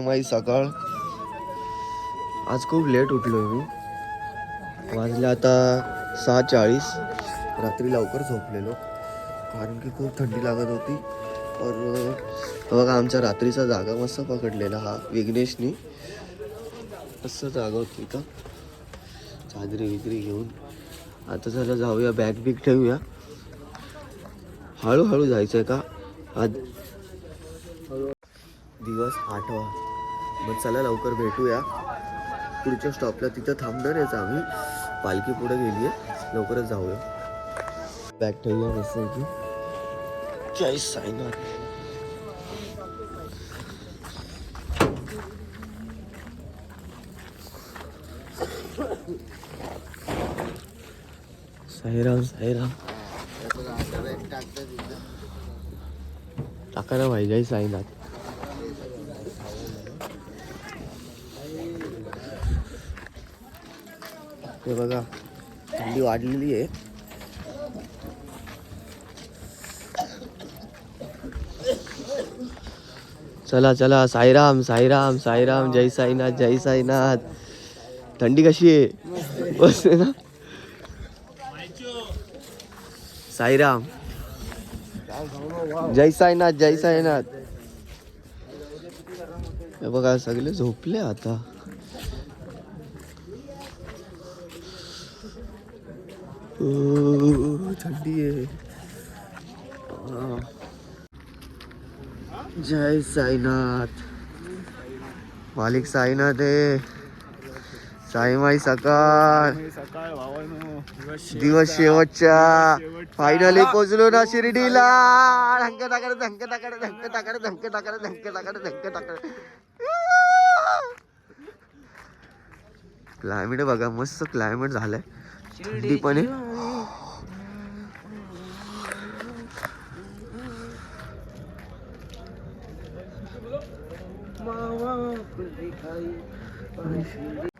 माझी सकाळ. आज खूप लेट उठलो मी. वाजले आता सहा चाळीस रात्री लवकर झोपलेलो. कारण की खूप थंडी लागत होती. तर बघा आमच्या रात्रीचा जागा मस्त पकडलेला हा विघ्नेशनी. मस्त जागा होती का? चादरी विक्री घेऊन. आता चला जाऊया बॅग बिग ठेवूया. हळूहळू जायचं आहे का? आज दिवस आठवा. मग चला लवकर भेटूया. पुढच्या स्टॉपला तिथं थांबणार आहेच आम्ही. पालखी पुढे गेली आहे लवकरच जाऊया. बॅग ठेवूया मस्त की जय साईनाथ. साईराम साईराम. टाका पाहिजे साईनाथ. हे बघा, थंडी चला चला, साईराम साईराम साईराम, जय साईनाथ जय साईनाथ. थंडी कशी आहे? बस ना? साईराम. जय साईनाथ जय साईनाथ. हे सगळे झोपले आता. थंडी आहे. जय साईनाथ. मालिक साईनाथ आहे. साईमाई सकाळ. सकाळ दिवस शेवटच्या. फायनली पोचलो ना शिर्डीला. धंक टाकड धंक टाकड धंक टाकड धंक टाकड धंक टाकड धंक टाकड क्लायमेट बघा मस्त क्लायमेट झालंय. थंडी पण आहे म्हणतो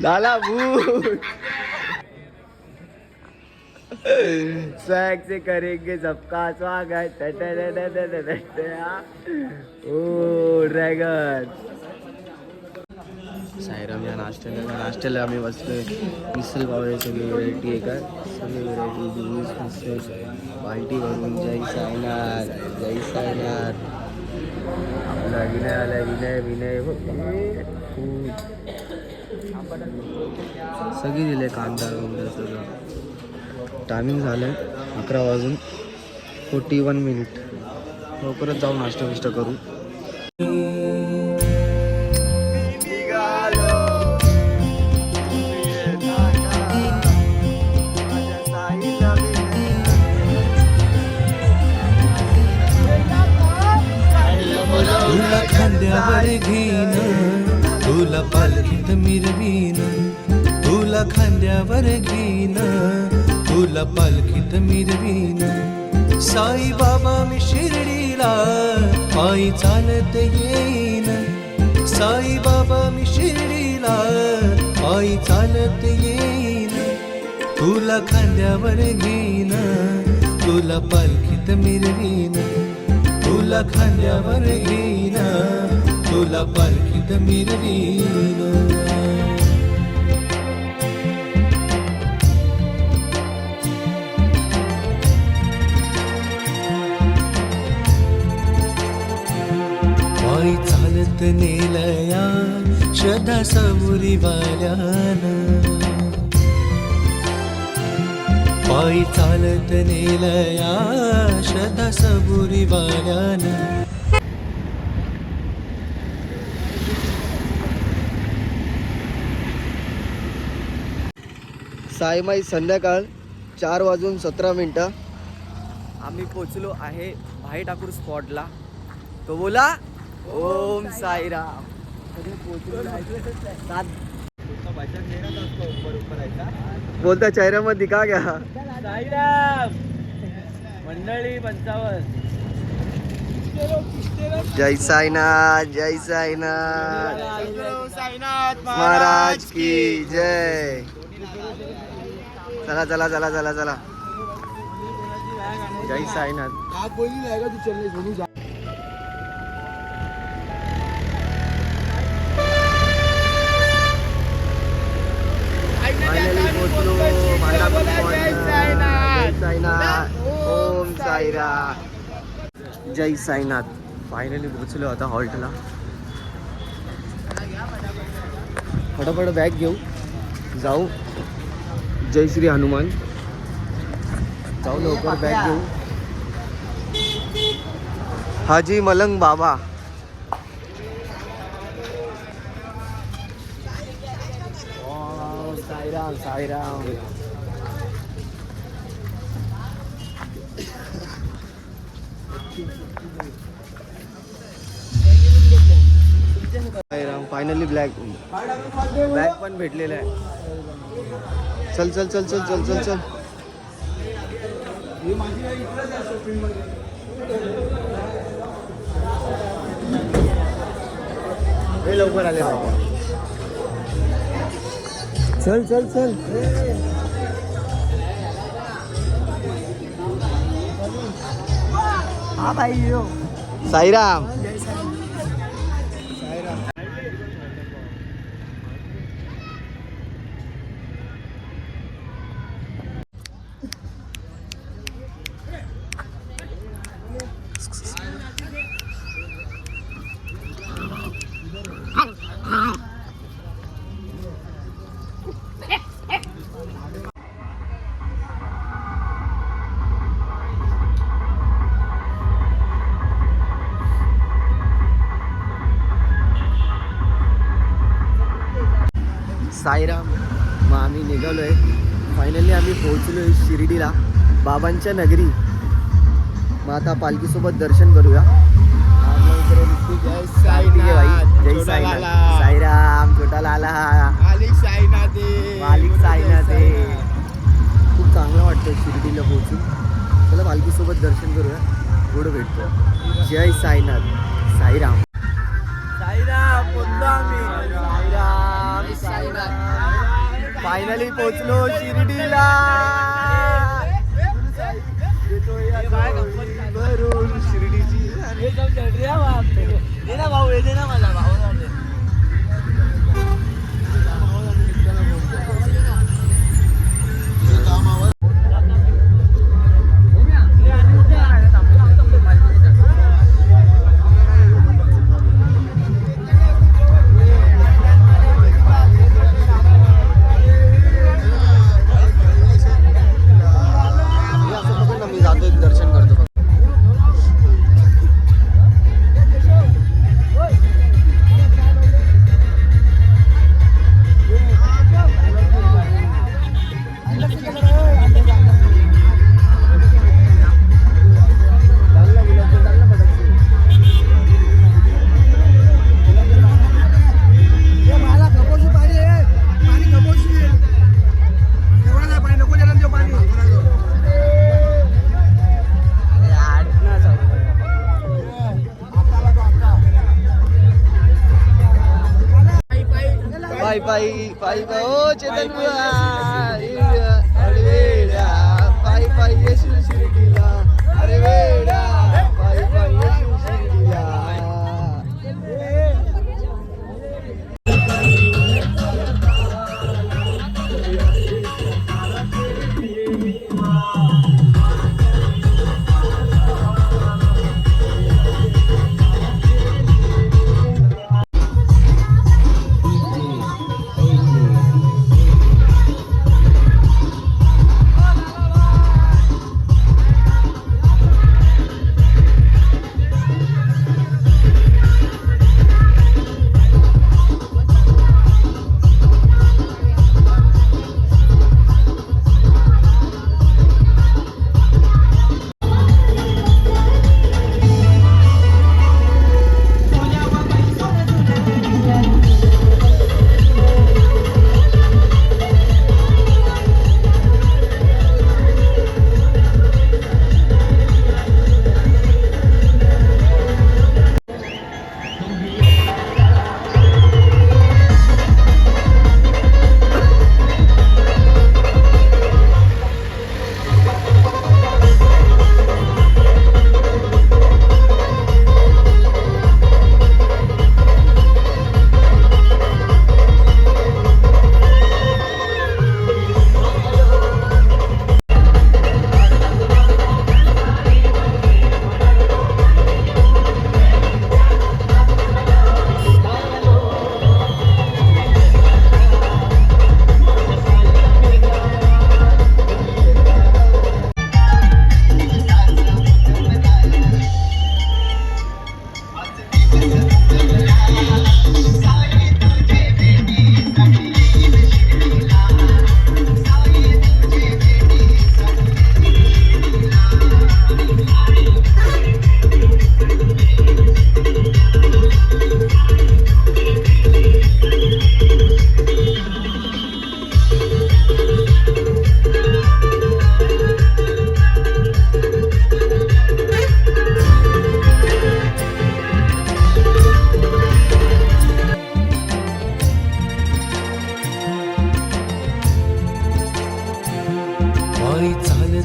लाला भूत स्वैग से करेंगे सबका स्वागत। ओ ड्रैगन साईरामच्या नाश्त्याला नाश्त्याला आम्ही बसलो मिसल पावडे सगळी व्हरायटी आहे का? सगळी व्हरायटी ज्यूस मिसळ. पार्टी भरून जय सायनार जय सायनार आपला विनय आला विनय विनय हो. सगळी दिले कांदा बिंदा सगळं. टायमिंग झालं आहे अकरा वाजून फोर्टी वन मिनिट लवकरच जाऊ नाश्ता बिष्टा करू. मिरवीन तुला खांद्यावर घेईन तुला पालखीत मिरवीन. साई बाबा मी शिर्डीला पायी चालत येईन. साई बाबा मी शिर्डीला पायी चालत येईन. तुला खांद्यावर घेईन तुला पालखीत मिरवीन. तुला खांद्यावर घेईन. तुला पालखीत मिरवीन चालत नेलया श्रद्धा सबुरी वाल्यान पायी चालत नेलया श्रद्धा सबुरी वाल्यान साईमाई संध्याकाळ चार वाजून सतरा मिनटं. आम्ही पोचलो आहे भाई ठाकूर स्पॉटला. तो बोला ओम साईराम. बोलता चेहऱ्यामध्ये का घ्या मंडळी पंचावन्न जय साईनाथ जय साईनाथ. महाराज की जय. चला चला चला चला चला. जय साईनाथ. Finally जय साईनाथ. ओम साईरा जय साईनाथ. फायनली पोहोचलो आता हॉल्टला. फटाफट बॅग घेऊ. जाऊ. जय श्री हनुमान. जाऊ लवकर बॅग घेऊ Haji Malang Baba. Sairam Sairam. Sairam finally black black पण भेटलेला आहे. चल चल चल चल चल चल चल. हे लवकर आले चल चल चल. हा भाई यो. साईराम. साईराम मग आम्ही निघालो आहे फायनली आम्ही पोहोचलो आहे शिर्डीला बाबांच्या नगरी. मग आता पालखीसोबत दर्शन करूया. जय साईनाथ. साईराम छोटा लाला. मालिक साईनाथ. आहे खूप चांगलं वाटतं शिर्डीला पोहोचून. चला पालखीसोबत दर्शन करूया. पुढं भेटतो जय साईनाथ. साईराम. साईराम आम्ही. साईराम. साईनाथ फायनली पोहोचलो शिर्डीला. भरून शिर्डीची भाऊ येते ना मला भाऊ. पायी पायी पायी ओ चेतन बुवा. अरे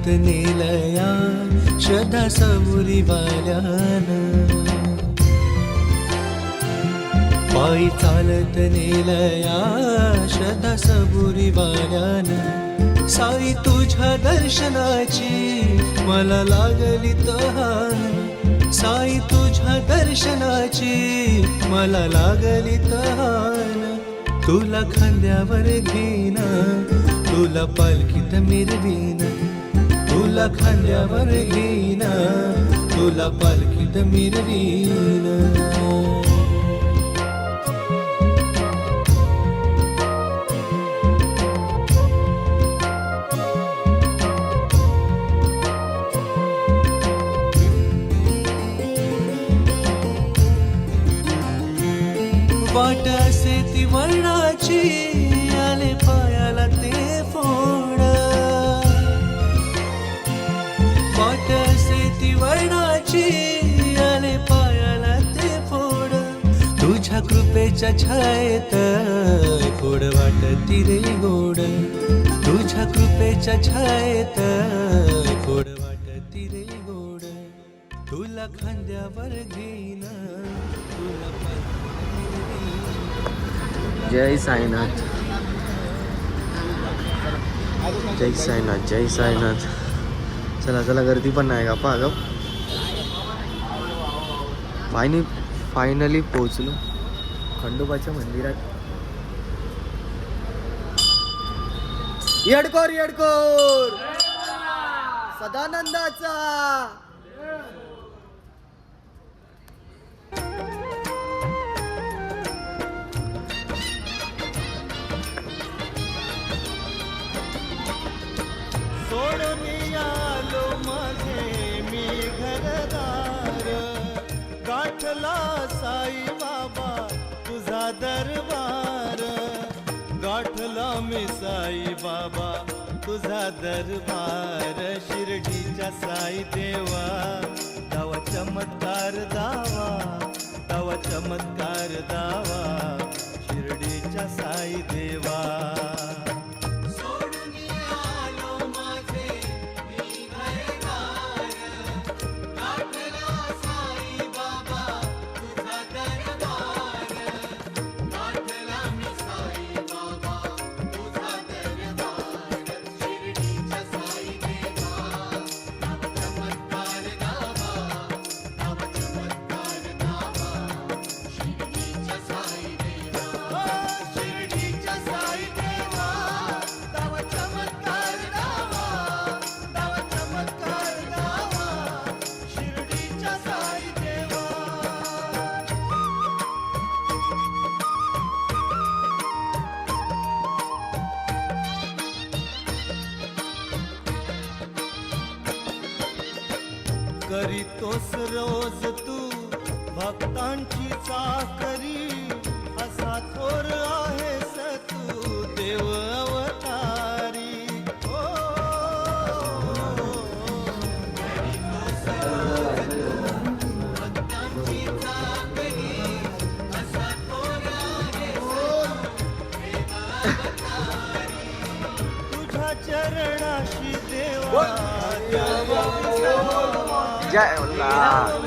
चालत नेलया श्रद्धा सबुरी वाल्यान पायी चालत नेलया श्रद्धा सबुरी वाल्यान साई तुझ्या दर्शनाची मला लागली तहान. साई तुझ्या दर्शनाची मला लागली तहान. तुला खांद्यावर घेईन तुला पालखीत मिरवीन तुला खांद्यावर घेईन तुला पालखीत मिरवीन. तुझ्या छायेत गोड वाटती रे गोड. तुझ्या कृपेच्या छायेत गोड वाटती रे गोड. तुला खांद्यावर घेईन जय साईनाथ. जय साईनाथ जय साईनाथ. चला चला गर्दी पण नाही का पा फायनली फायनली पोहोचलो. खंडोबाच्या मंदिरात. येडकोर येडकोर! सदानंदाचा! सोडून आलो माझे मी घरदार. गाठला दरबार गाठला मी साई बाबा तुझा दरबार शिर्डीच्या साई देवा. तव चमत्कार दावा तव चमत्कार दावा शिर्डीच्या साई देवा. 啊。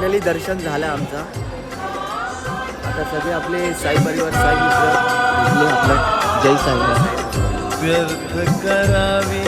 फायनली दर्शन झालं आमचं. आता सगळे आपले साई परिवार साई मित्र. आपलं जय साई करावे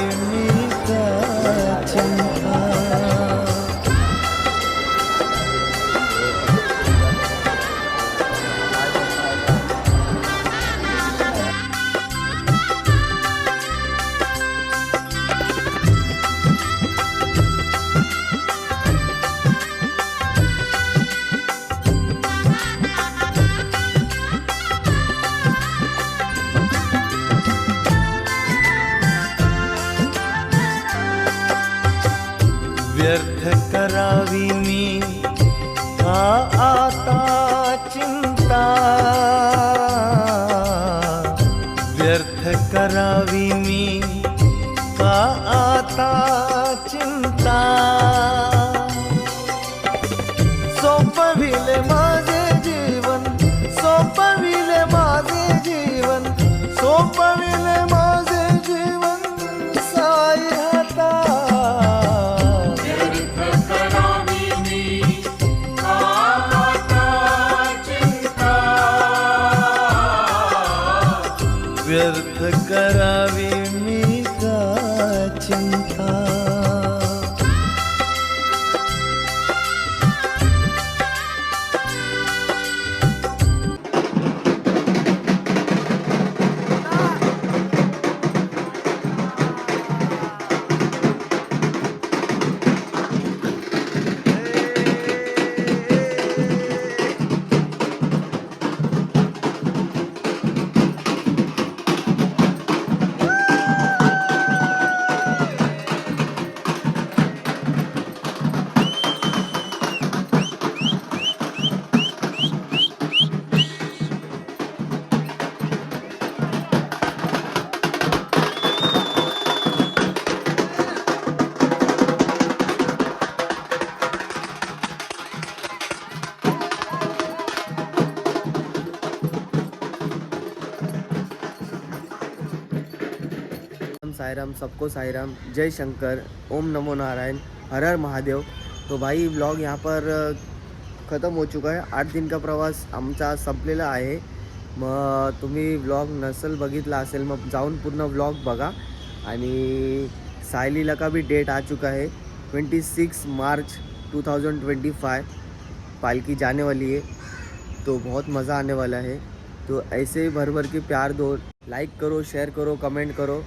साईराम सबको साईराम जय शंकर ओम नमो नारायण हर हर महादेव। तो भाई ब्लॉग यहाँ पर ख़त्म हो चुका है। आठ दिन का प्रवास आमचा संपलेला आहे। मग तुम्ही व्लॉग नसेल बघितला असेल मग जाऊन पूर्ण व्लॉग बघा. आणि सायलीला का भी डेट आ चुका है twenty six March two thousand twenty five पालकी जाने वाली है तो बहुत मज़ा आने वाला है। तो ऐसे ही भर भर के प्यार दो। लाइक करो शेयर करो कमेंट करो।